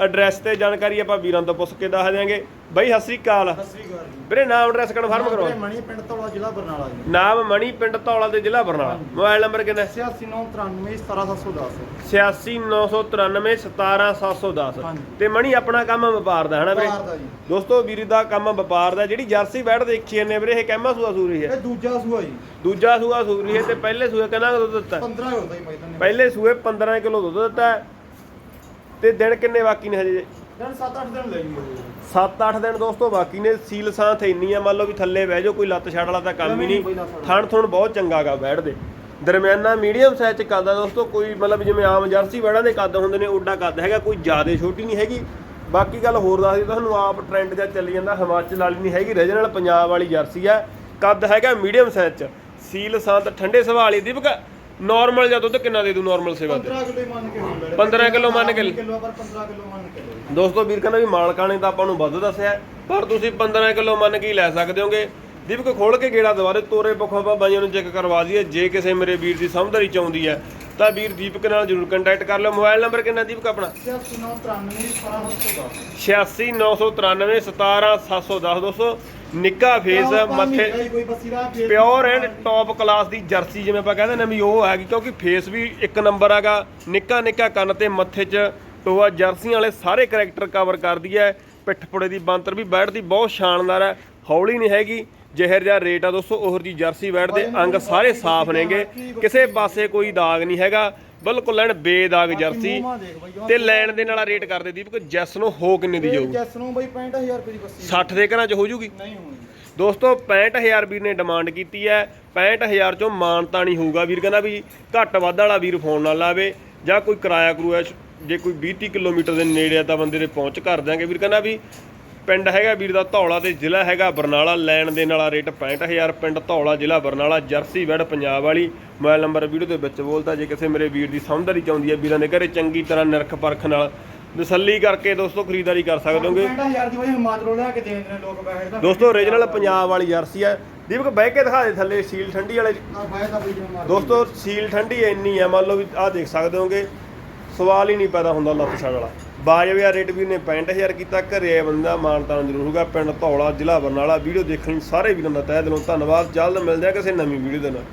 Address ਤੇ ਜਾਣਕਾਰੀ ਆਪਾਂ ਵੀਰਾਂ ਤੋਂ ਪੁੱਛ ਕੇ ਦੱਸ ਦਿਆਂਗੇ। ਬਾਈ ਸਤਿ ਸ੍ਰੀ ਅਕਾਲ। ਸਤਿ ਸ੍ਰੀ ਅਕਾਲ ਜੀ। ਵੀਰੇ ਨਾਮ ਐਡਰੈਸ ਕਨਫਰਮ ਕਰੋ। ਮਣੀ ਪਿੰਡ ਧੌਲਾ ਜ਼ਿਲ੍ਹਾ ਬਰਨਾਲਾ ਜੀ। ਨਾਮ ਮਣੀ ਪਿੰਡ ਧੌਲਾ ਦੇ ਜ਼ਿਲ੍ਹਾ ਬਰਨਾਲਾ। ਮੋਬਾਈਲ ਨੰਬਰ ਕਿੰਨਾ? 8993 8699917710 17710 ਹਾਂਜੀ। ਤੇ ਮਣੀ ਆਪਣਾ ਕੰਮ ਵਪਾਰ ਦਾ ਹੈ ਨਾ ਵੀਰੇ। ਦੋਸਤੋ ਵੀਰ ਦਾ ਕੰਮ ਵਪਾਰ ਦਾ। ਜਿਹੜੀ ਜਰਸੀ ਬੈੜ ਦੇਖੀ ਜਾਂਦੇ ਵੀਰੇ ਇਹ ਕਹਿਮਾ ਸੂਆ ਸੂਰੀ ਹੈ। ਇਹ ਦੂਜਾ ਸੂਆ ਜੀ। ਦੂਜਾ ਸੂਆ ਸੂਰੀ ਹੈ ਤੇ ਪਹਿਲੇ ਸੂਏ ਕਿੰਨਾ ਦੁੱਧ ਦਿੱਤਾ? 15 ਹੁੰਦਾ ਜੀ ਨੇ ਪਹਿਲੇ ਸੂਏ 15 ਕਿਲੋ ਦੁੱਧ ਦਿੱਤਾ। ਤੇ ਦਿਨ ਕਿੰਨੇ ਬਾਕੀ ਨੇ ਹਜੇ? ਦਿਨ 7-8 ਦਿਨ ਲੈ ਜੂਗਾ ਜੀ। 7-8 ਦਿਨ ਦੋਸਤੋ ਬਾਕੀ ਨੇ ਸੀਲ ਸਾਂਥ ਇੰਨੀ ਆ ਮੰਨ ਲਓ ਵੀ ਥੱਲੇ ਬਹਿ ਜਾਓ ਕੋਈ ਲੱਤ ਛੱਡ ਵਾਲਾ ਤਾਂ ਕੰਮ ਹੀ ਨਹੀਂ ਥਣ ਥੁਣ ਬਹੁਤ ਚੰਗਾ ਗਾ ਬੈਠਦੇ ਦਰਮਿਆਨਾ ਮੀਡੀਅਮ ਸਾਈਜ਼ ਚ ਕੱਦ ਆ ਦੋਸਤੋ ਕੋਈ ਮਤਲਬ ਜਿਵੇਂ ਆਮ ਜਰਸੀ ਬੈੜਾਂ ਦੇ ਕੱਦ ਹੁੰਦੇ ਨੇ ਓਡਾ ਕੱਦ ਹੈਗਾ ਕੋਈ ਜ਼ਿਆਦਾ ਛੋਟੀ ਨਹੀਂ ਹੈਗੀ। ਬਾਕੀ ਗੱਲ ਹੋਰ ਦੱਸਦੀ ਤੁਹਾਨੂੰ ਆਪ ਟ੍ਰੈਂਡ ਜਿਹਾ ਚੱਲੀ ਜਾਂਦਾ ਹਿਮਾਚਲ ਵਾਲੀ ਨਹੀਂ ਹੈਗੀ ਰੀਜਨਲ ਪੰਜਾਬ ਵਾਲੀ ਜਰਸੀ ਆ। ਕੱਦ ਹੈਗਾ ਮੀਡੀਅਮ ਸਾਈਜ਼ ਚ। ਸੀਲ ਸਾਂਤ ਠੰਡੇ ਸੁਭਾਅ ਵਾਲੀ ਦੀਪਕ। ਨਾਰਮਲ ਜਾਂ ਦੁੱਧ ਕਿੰਨਾ ਦੇ ਦੂ ਨਾਰਮਲ ਸੇਵਾ ਤੇ? 15 ਕਿਲੋ ਮੰਨ ਕੇ ਹੋਣ 15 ਕਿਲੋ ਮੰਨ ਕੇ ਕਿਲੋ ਪਰ 15 ਕਿਲੋ ਮੰਨ ਕੇ ਲਓ। ਦੋਸਤੋ ਵੀਰ ਕਹਿੰਦਾ ਵੀ ਮਾਲਕਾਂ ਨੇ ਤਾਂ ਆਪਾਂ ਨੂੰ ਵੱਧ ਦੱਸਿਆ ਪਰ ਤੁਸੀਂ 15 ਕਿਲੋ ਮੰਨ ਕੇ ਹੀ ਲੈ ਸਕਦੇ ਹੋਗੇ। ਦੀਪਕ ਖੋਲ ਕੇ ਗੇੜਾ ਦੁਬਾਰੇ ਤੋਰੇ ਪੱਖੋਂ ਆਪਾਂ ਬਾਈਆਂ ਨੂੰ ਚੈੱਕ ਕਰਵਾ ਦਈਏ। ਜੇ ਕਿਸੇ ਮੇਰੇ ਵੀਰ ਦੀ ਸਮਝਦਾਰੀ ਚਾਹੁੰਦੀ ਹੈ ਤਾਂ ਵੀਰ ਦੀਪਕ ਨਾਲ ਜਰੂਰ ਕੰਟੈਕਟ ਕਰ ਲਿਓ। ਮੋਬਾਈਲ ਨੰਬਰ ਕਿੰਨਾ ਦੀਪਕ ਆਪਣਾ? 8993 86993 17710 ਦੋਸਤੋ। ਨਿੱਕਾ ਫੇਸ ਮੱਥੇ ਪਿਓਰ ਐਂਡ ਟੌਪ ਕਲਾਸ ਦੀ ਜਰਸੀ ਜਿਵੇਂ ਆਪਾਂ ਕਹਿੰਦੇ ਨੇ ਵੀ ਉਹ ਹੈਗੀ ਕਿਉਂਕਿ ਫੇਸ ਵੀ ਇੱਕ ਨੰਬਰ ਹੈਗਾ। ਨਿੱਕਾ ਨਿੱਕਾ ਕੰਨ ਤੇ ਮੱਥੇ 'ਚ ਟੋਆ ਜਰਸੀਆਂ ਵਾਲੇ ਸਾਰੇ ਕੈਰੈਕਟਰ ਕਵਰ ਕਰਦੀ ਹੈ। ਪਿੱਠ ਪੁੜੇ ਦੀ ਬੰਤਰ ਵੀ ਬੈਠਦੀ ਬਹੁਤ ਸ਼ਾਨਦਾਰ ਹੈ। ਹੌਲੀ ਨਹੀਂ ਹੈਗੀ ਜਿਹਰ ਜਿਹਾ ਰੇਟ ਆ ਦੋਸਤੋ ਉਹਰ ਜੀ ਜਰਸੀ ਬੈਠ ਦੇ ਅੰਗ ਸਾਰੇ ਸਾਫ਼ ਨੇਗੇ। ਕਿਸੇ ਪਾਸੇ ਕੋਈ ਦਾਗ ਨਹੀਂ ਹੈਗਾ। ਬਿਲਕੁਲ ਐਨ ਬੇਦਾਗ ਜਰਸੀ ਤੇ ਲੈਣ ਦੇ ਨਾਲ ਰੇਟ ਕਰਦੇ ਦੀਪਕ ਜੈਸ ਨੂੰ ਹੋ ਕਿੰਨੇ ਦੀ ਇਹ ਜਾਊ ਜੈਸ ਨੂੰ ਬਾਈ 65000 ਰੁਪਏ ਦੀ ਬੱਸੀ 60 ਦੇ ਘਰਾਂ 'ਚ ਹੋ ਜੂਗੀ? ਨਹੀਂ ਹੋਣੀ ਦੋਸਤੋ 65000 ਵੀਰ ਨੇ ਡਿਮਾਂਡ ਕੀਤੀ ਹੈ। 65000 ਚੋਂ ਮਾਨਤਾ ਨਹੀਂ ਹੋਊਗਾ ਵੀਰ ਕਹਿੰਦਾ ਵੀ ਘੱਟ ਵੱਧ ਵਾਲਾ ਵੀਰ ਫੋਨ ਨਾਲ ਲਾਵੇ ਜਾਂ ਕੋਈ ਕਿਰਾਇਆ ਕਰੂਆ ਜੇ ਕੋਈ 20 30 ਕਿਲੋਮੀਟਰ ਦੇ ਨੇੜੇ ਆ ਤਾਂ ਬੰਦੇ ਦੇ ਪਹੁੰਚ ਕਰ ਦਿਆਂਗੇ। ਵੀਰ ਕਹਿੰਦਾ ਵੀ ਪਿੰਡ ਹੈਗਾ ਵੀਰ ਦਾ ਧੌਲਾ ਤੇ ਜ਼ਿਲ੍ਹਾ ਹੈਗਾ ਬਰਨਾਲਾ। ਲੈਣ ਦੇ ਨਾਲ ਰੇਟ 65000 ਪਿੰਡ ਧੌਲਾ ਜ਼ਿਲ੍ਹਾ ਬਰਨਾਲਾ ਜਰਸੀ ਵੈੜ ਪੰਜਾਬ ਵਾਲੀ। ਮੋਬਾਈਲ ਨੰਬਰ ਵੀਡੀਓ ਦੇ ਵਿੱਚ ਬੋਲਤਾ ਜੇ ਕਿਸੇ ਮੇਰੇ ਵੀਰ ਦੀ ਸਮਝਦਾਰੀ ਚਾਹੁੰਦੀ ਹੈ ਵੀਰਾਂ ਦੇ ਘਰੇ ਚੰਗੀ ਤਰ੍ਹਾਂ ਨਿਰਖ ਪਰਖ ਨਾਲ ਤਸੱਲੀ ਕਰਕੇ ਦੋਸਤੋ ਖਰੀਦਦਾਰੀ ਕਰ ਸਕਦੇ ਹੋਗੇ। 65000 ਦੀ ਬਾਈ ਹਿਮਾਚਲੋਂ ਲਿਆ ਕੇ ਦੇ ਦਿੰਦੇ ਨੇ ਲੋਕ ਬੈਠ ਦਾ ਦੋਸਤੋ ਓਰੀਜਨਲ ਪੰਜਾਬ ਵਾਲੀ ਜਰਸੀ ਹੈ। ਦੀਪਕ ਬਹਿ ਕੇ ਦਿਖਾ ਦੇ ਥੱਲੇ ਸੀਲ ਠੰਡੀ ਵਾਲੇ। ਦੋਸਤੋ ਸੀਲ ਠੰਡੀ ਇੰਨੀ ਹੈ ਮੰਨ ਲਓ ਵੀ ਆਹ ਦੇਖ ਸਕਦੇ ਹੋਗੇ। ਸਵਾਲ ਹੀ ਨਹੀਂ ਪੈਦਾ ਹੁੰਦਾ ਲੱਤ ਛੜ ਵਾਲਾ। ਬਾਜਵੇ ਰੇਟ ਵੀ ਨੇ 65000 ਕੀਤਾ, ਘਰੇ ਆਇਆ ਬੰਦਾ ਮਾਨਤਾਨ ਜ਼ਰੂਰ ਹੋਊਗਾ। ਪਿੰਡ ਧੌਲਾ ਜ਼ਿਲ੍ਹਾ ਬਰਨਾਲਾ, ਵੀਡੀਓ ਦੇਖਣ ਸਾਰੇ ਵੀਰਾਂ ਦਾ ਤਹਿ ਦਿਲੋਂ ਧੰਨਵਾਦ। ਜਲਦ ਮਿਲਦੇ ਆ ਕਿਸੇ ਨਵੀਂ ਵੀਡੀਓ ਦੇ ਨਾਲ।